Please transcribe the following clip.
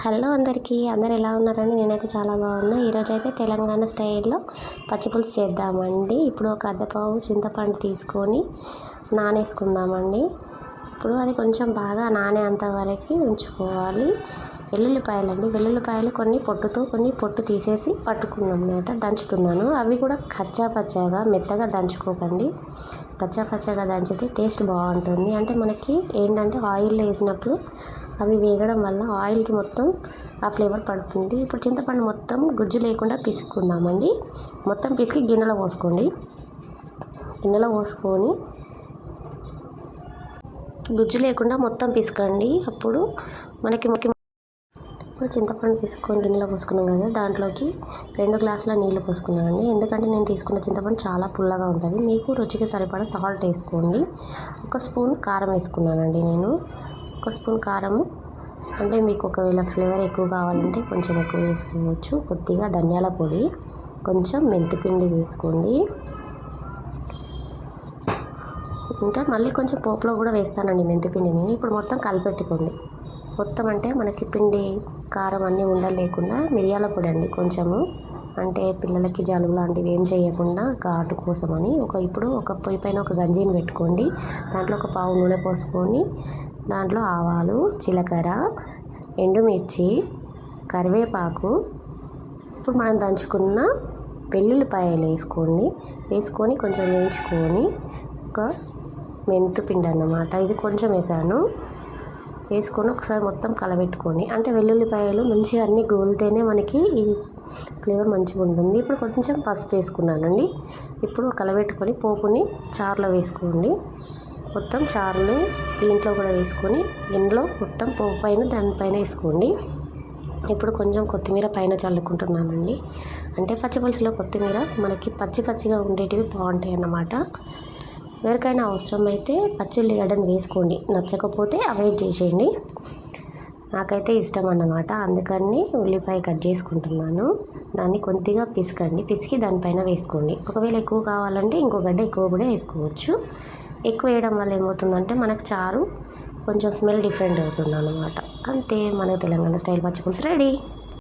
Hello అందరికీ అందరు ఎలా ఉన్నారండి? నేనైతే చాలా బాగున్నా. ఈరోజు అయితే తెలంగాణ స్టైల్లో పచ్చిపులుసు చేద్దామండి. ఇప్పుడు ఒక అద్దపావు చింతపండు తీసుకొని నానేసుకుందామండి. ఇప్పుడు అది కొంచెం బాగా నానే అంతవరకు ఉంచుకోవాలి. వెల్లుల్లిపాయలు అండి వెల్లుల్లిపాయలు కొన్ని పొట్టుతో కొన్ని పొట్టు తీసేసి పట్టుకున్నాం అనమాట దంచుతున్నాను. అవి కూడా కచ్చా పచ్చాగా మెత్తగా దంచుకోకండి. కచ్చా పచ్చాగా దంచితే టేస్ట్ బాగుంటుంది. అంటే మనకి ఏంటంటే ఆయిల్లో వేసినప్పుడు అవి వేగడం వల్ల ఆయిల్కి మొత్తం ఆ ఫ్లేవర్ పడుతుంది. ఇప్పుడు చింతపండు మొత్తం గుజ్జు లేకుండా పిసుకుందామండి మొత్తం పిసికి గిన్నెలో పోసుకోండి. గిన్నెలో పోసుకొని గుజ్జు లేకుండా మొత్తం పిసకండి. అప్పుడు మనకి ఇప్పుడు చింతపండు పిసుకొని గిన్నెలో పోసుకున్నాం కదా దాంట్లోకి రెండు గ్లాసుల నీళ్ళు పోసుకున్నానండి ఎందుకంటే నేను తీసుకున్న చింతపండు చాలా పుల్లగా ఉంటుంది. మీకు రుచికి సరిపడా సాల్ట్ వేసుకోండి. ఒక స్పూన్ కారం వేసుకున్నానండి నేను. ఒక స్పూన్ కారము అంటే మీకు ఒకవేళ ఫ్లేవర్ ఎక్కువ కావాలంటే కొంచెం ఎక్కువ వేసుకోవచ్చు. కొద్దిగా ధనియాల పొడి కొంచెం మెంతిపిండి వేసుకోండి. ఇంకా మళ్ళీ కొంచెం పోపులో కూడా వేస్తానండి మెంతిపిండిని. ఇప్పుడు మొత్తం కలిపెట్టుకోండి. మొత్తం అంటే మనకి పిండి కారం అన్నీ ఉండలేకుండా మిరియాల పొడి అండి కొంచెము. అంటే పిల్లలకి జలుబు లాంటివి ఏం చేయకుండా ఘాటు కోసమని ఒక ఇప్పుడు ఒక పొయ్యి పైన ఒక గంజిని పెట్టుకోండి. దాంట్లో ఒక పావు నూనె పోసుకొని దాంట్లో ఆవాలు జీలకర్ర ఎండుమిర్చి కరివేపాకు. ఇప్పుడు మనం దంచుకున్న వెల్లుల్లిపాయలు వేసుకోండి. వేసుకొని కొంచెం వేయించుకొని ఒక మెంతుపిండి అన్నమాట. ఇది కొంచెం వేసాను. వేసుకొని ఒకసారి మొత్తం కలబెట్టుకొని అంటే వెల్లుల్లిపాయలు మంచిగా అన్నీ గోలితేనే మనకి ఈ ఫ్లేవర్ మంచిగా ఉంటుంది. ఇప్పుడు కొంచెం పసుపు వేసుకున్నానండి. ఇప్పుడు కలబెట్టుకొని పోపుని చారులో వేసుకోండి. మొత్తం చారుని దీంట్లో కూడా వేసుకొని ఇంట్లో మొత్తం పోపు పైన దానిపైన వేసుకోండి. ఇప్పుడు కొంచెం కొత్తిమీర పైన చల్లుకుంటున్నానండి. అంటే పచ్చిపులుసులో కొత్తిమీర మనకి పచ్చి పచ్చిగా ఉండేటివి బాగుంటాయి అన్నమాట ఎవరికైనా అవసరమైతే పచ్చి ఉల్లిగడ్డను వేసుకోండి. నచ్చకపోతే అవాయిడ్ చేసేయండి. నాకైతే ఇష్టం అన్నమాట. అందుకని ఉల్లిపాయ కట్ చేసుకుంటున్నాను. దాన్ని కొద్దిగా పిసకండి. పిసికి దానిపైన వేసుకోండి. ఒకవేళ ఎక్కువ కావాలంటే ఇంకో గడ్డ ఎక్కువ కూడా వేసుకోవచ్చు. ఎక్కువ వేయడం వల్ల ఏమవుతుందంటే మనకు చారు కొంచెం స్మెల్ డిఫరెంట్ అవుతుంది అనమాట అంతే. మన తెలంగాణ స్టైల్ పచ్చిపులుసు రెడీ.